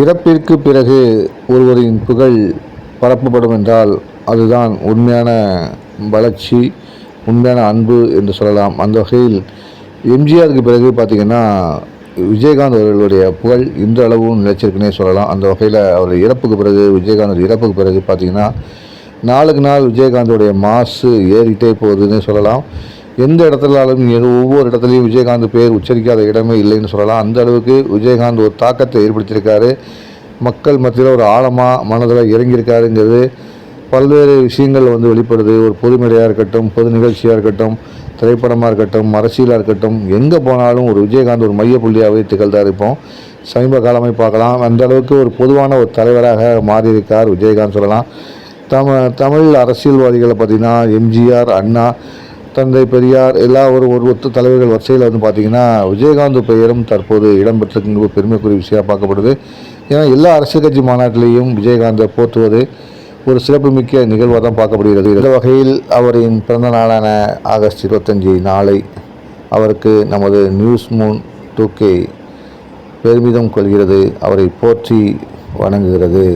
இறப்பிற்கு பிறகு ஒருவரின் புகழ் பரப்பப்படும் என்றால் அதுதான் உண்மையான வளர்ச்சி உண்மையான அன்பு என்று சொல்லலாம். அந்த வகையில் எம்ஜிஆருக்கு பிறகு பார்த்திங்கன்னா விஜயகாந்த் அவர்களுடைய புகழ் இன்றளவும் நிலைச்சிருக்குன்னே சொல்லலாம். அந்த வகையில் அவர் இறப்புக்கு பிறகு விஜயகாந்த் இறப்புக்கு பிறகு பார்த்திங்கன்னா நாளுக்கு நாள் விஜயகாந்தோடைய மாசு ஏறிட்டே போகுதுன்னு சொல்லலாம். எந்த இடத்துலாலும் ஒவ்வொரு இடத்துலையும் விஜயகாந்த் பேர் உச்சரிக்காத இடமே இல்லைன்னு சொல்லலாம். அந்த அளவுக்கு விஜயகாந்த் ஒரு தாக்கத்தை ஏற்படுத்தியிருக்காரு. மக்கள் மத்தியில் ஒரு ஆழமாக மனதில் இறங்கியிருக்காருங்கிறது பல்வேறு விஷயங்கள் வந்து வெளிப்படுது. ஒரு பொது மேடையாக இருக்கட்டும் பொது நிகழ்ச்சியாக இருக்கட்டும் திரைப்படமாக இருக்கட்டும் அரசியலாக இருக்கட்டும் எங்கே போனாலும் ஒரு விஜயகாந்த் ஒரு மையப்புள்ளியாகவே திகழ்ந்தார் இப்போ. சமீப காலமே பார்க்கலாம். அந்த அளவுக்கு ஒரு பொதுவான ஒரு தலைவராக மாறியிருக்கார் விஜயகாந்த் சொல்லலாம். தம தமிழ் அரசியல்வாதிகளை பார்த்திங்கன்னா எம்ஜிஆர் அண்ணா தந்தை பெரியார் எல்லா ஒரு ஒரு ஒத்து தலைவர்கள் வரிசையில் வந்து பார்த்திங்கன்னா விஜயகாந்த் பெயரும் தற்போது இடம்பெற்றிருக்கின்ற பெருமைக்குரிய விஷயம் பார்க்கப்படுது. ஏன்னா எல்லா அரசியல் கட்சி மாநாட்டிலையும் விஜயகாந்தை போற்றுவது ஒரு சிறப்புமிக்க நிகழ்வாக தான் பார்க்கப்படுகிறது. இந்த வகையில் அவரின் பிறந்த நாளான ஆகஸ்ட் இருபத்தஞ்சி நாளை அவருக்கு நமது நியூஸ் மூன் டூ கே பெருமிதம் கொள்கிறது. அவரை போற்றி வணங்குகிறது.